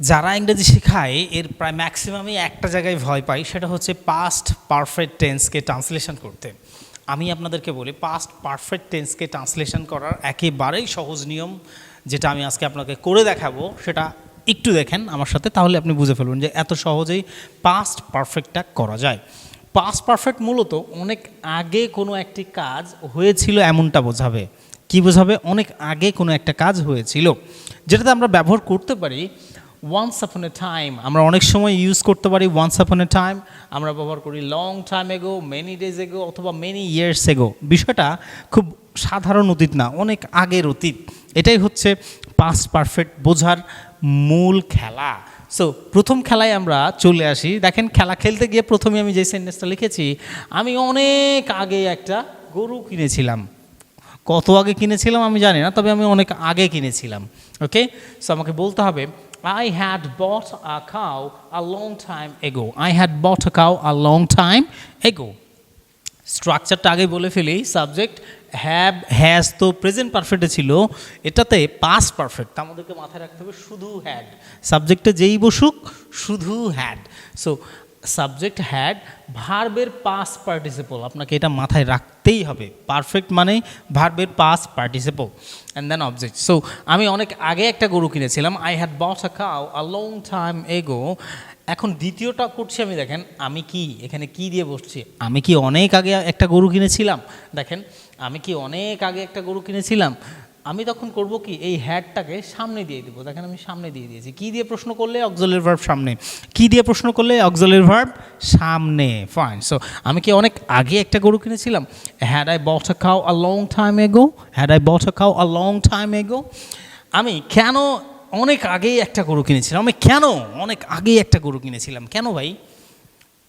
যারা ইংরেজি শেখায়, এর প্রায় ম্যাক্সিমামই একটা জায়গায় ভয় পাই সেটা হচ্ছে পাস্ট পারফেক্ট টেন্সকে ট্রান্সলেশন করতে। আমি আপনাদেরকে বলি পাস্ট পারফেক্ট টেন্সকে ট্রান্সলেশন করার একেবারেই সহজ নিয়ম যেটা আমি আজকে আপনাকে করে দেখাবো, সেটা একটু দেখেন আমার সাথে, তাহলে আপনি বুঝে ফেলবেন যে এত সহজেই পাস্ট পারফেক্টটা করা যায়। পাস্ট পারফেক্ট মূলত অনেক আগে কোনো একটি কাজ হয়েছিল এমনটা বোঝাবে। কি বোঝাবে? অনেক আগে কোনো একটা কাজ হয়েছিল, যেটাতে আমরা ব্যবহার করতে পারি ওয়ান্স আপন এ টাইম আমরা অনেক সময় ইউজ করতে পারি ওয়ান্স আপন এ টাইম আমরা ব্যবহার করি long time ago many days ago অথবা মেনি ইয়ার্স এগো বিষয়টা খুব সাধারণ অতীত না, অনেক আগের অতীত। এটাই হচ্ছে পাস্ট পারফেক্ট বোঝার মূল খেলা। সো প্রথম খেলায় আমরা চলে আসি। দেখেন, খেলা খেলতে গিয়ে প্রথমে আমি যে সেন্টেন্সটা লিখেছি, আমি অনেক আগে একটা গরু কিনেছিলাম। কত আগে কিনেছিলাম আমি জানি না, তবে আমি অনেক আগে কিনেছিলাম। ওকে সো আমাকে বলতে হবে I had bought a cow a long time ago I had bought a cow a long time ago স্ট্রাকচারটা আগে বলে ফেলি সাবজেক্ট হ্যাভ হ্যাজ তো প্রেজেন্ট পারফেক্টে ছিল, এটাতে পাস্ট পারফেক্ট আমাদেরকে মাথায় রাখতে হবে শুধু হ্যাড সাবজেক্টে যেই বসুক, শুধু হ্যাড সো সাবজেক্ট হ্যাড ভার্বের পাস পার্টিসিপল আপনাকে এটা মাথায় রাখতেই হবে। পারফেক্ট মানে ভার্বের past participle and then object so আমি অনেক আগে একটা গরু কিনেছিলাম। I had bought a cow a long time ago এখন দ্বিতীয়টা করছি আমি, দেখেন, আমি কি? এখানে কি দিয়ে বসছি? আমি কি অনেক আগে একটা গরু কিনেছিলাম? দেখেন, আমি কি অনেক আগে একটা গরু কিনেছিলাম? আমি তখন করব কি? এই হ্যাডটাকে সামনে দিয়ে দেবো। দেখেন আমি সামনে দিয়ে দিয়েছি। কি দিয়ে প্রশ্ন করলে? অক্সলের ভার্ব সামনে। কি দিয়ে প্রশ্ন করলে? অক্সলের ভার্ব সামনে। ফাইন সো আমি কি অনেক আগে একটা গরু কিনেছিলাম? Had I bought cow a long time ago had I bought cow a long time এগো আমি কেন অনেক আগেই একটা গরু কিনেছিলাম? আমি কেন অনেক আগেই একটা গরু কিনেছিলাম? কেন ভাই?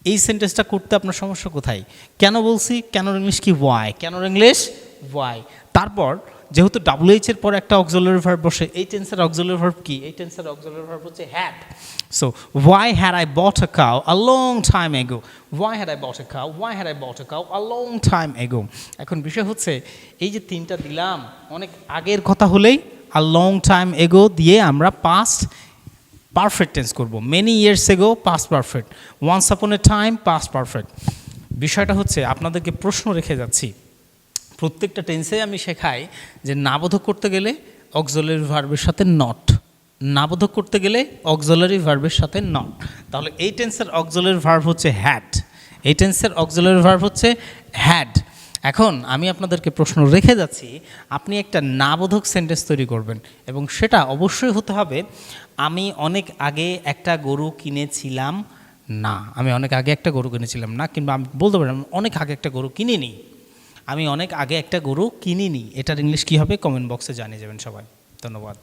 এই সেন্টেন্সটা করতে আপনার সমস্যা কোথায়? কেন বলছি? কেন ইংলিশ কি? ওয়াই কেন ইংলিশ ওয়াই তারপর যেহেতু ডাব্লিউ এইচ এর পর একটা অক্সিলারি ভার্ব বসে এই টেন্সের অক্সিলারি ভার্ব কি? এই টেন্সের অক্সিলারি ভার্ব হচ্ছে had so why had I bought a cow a long time ago why had I bought a cow why had I bought a cow a long time ago এখন বিষয় হচ্ছে, এই যে তিনটা দিলাম, অনেক আগের কথা হলেই আ লং টাইম এগো দিয়ে আমরা পাস্ট পারফেক্ট টেন্স করব। Many years ago past perfect once upon a time past perfect বিষয়টা হচ্ছে, আপনাদেরকে প্রশ্ন রেখে যাচ্ছি। প্রত্যেকটা টেন্সে আমি শেখাই যে নাবোধক করতে গেলে অক্সলারি ভার্বের সাথে নট নাবোধক করতে গেলে অক্সলারি ভার্বের সাথে নট তাহলে এই টেন্সের অক্সলারি ভার্ব হচ্ছে হ্যাড এই টেন্সের অক্সলারি ভার্ব হচ্ছে হ্যাড এখন আমি আপনাদেরকে প্রশ্ন রেখে যাচ্ছি, আপনি একটা নাবোধক সেন্টেন্স তৈরি করবেন এবং সেটা অবশ্যই হতে হবে, আমি অনেক আগে একটা গরু কিনেছিলাম, না, আমি অনেক আগে একটা গরু কিনেছিলাম না, কিংবা আমি বলতে পারি অনেক আগে একটা গরু কিনিনি। আমি অনেক আগে একটা গরু কিনিনি। এটার ইংলিশ কী হবে? কমেন্ট বক্সে জানিয়ে যাবেন সবাই। ধন্যবাদ।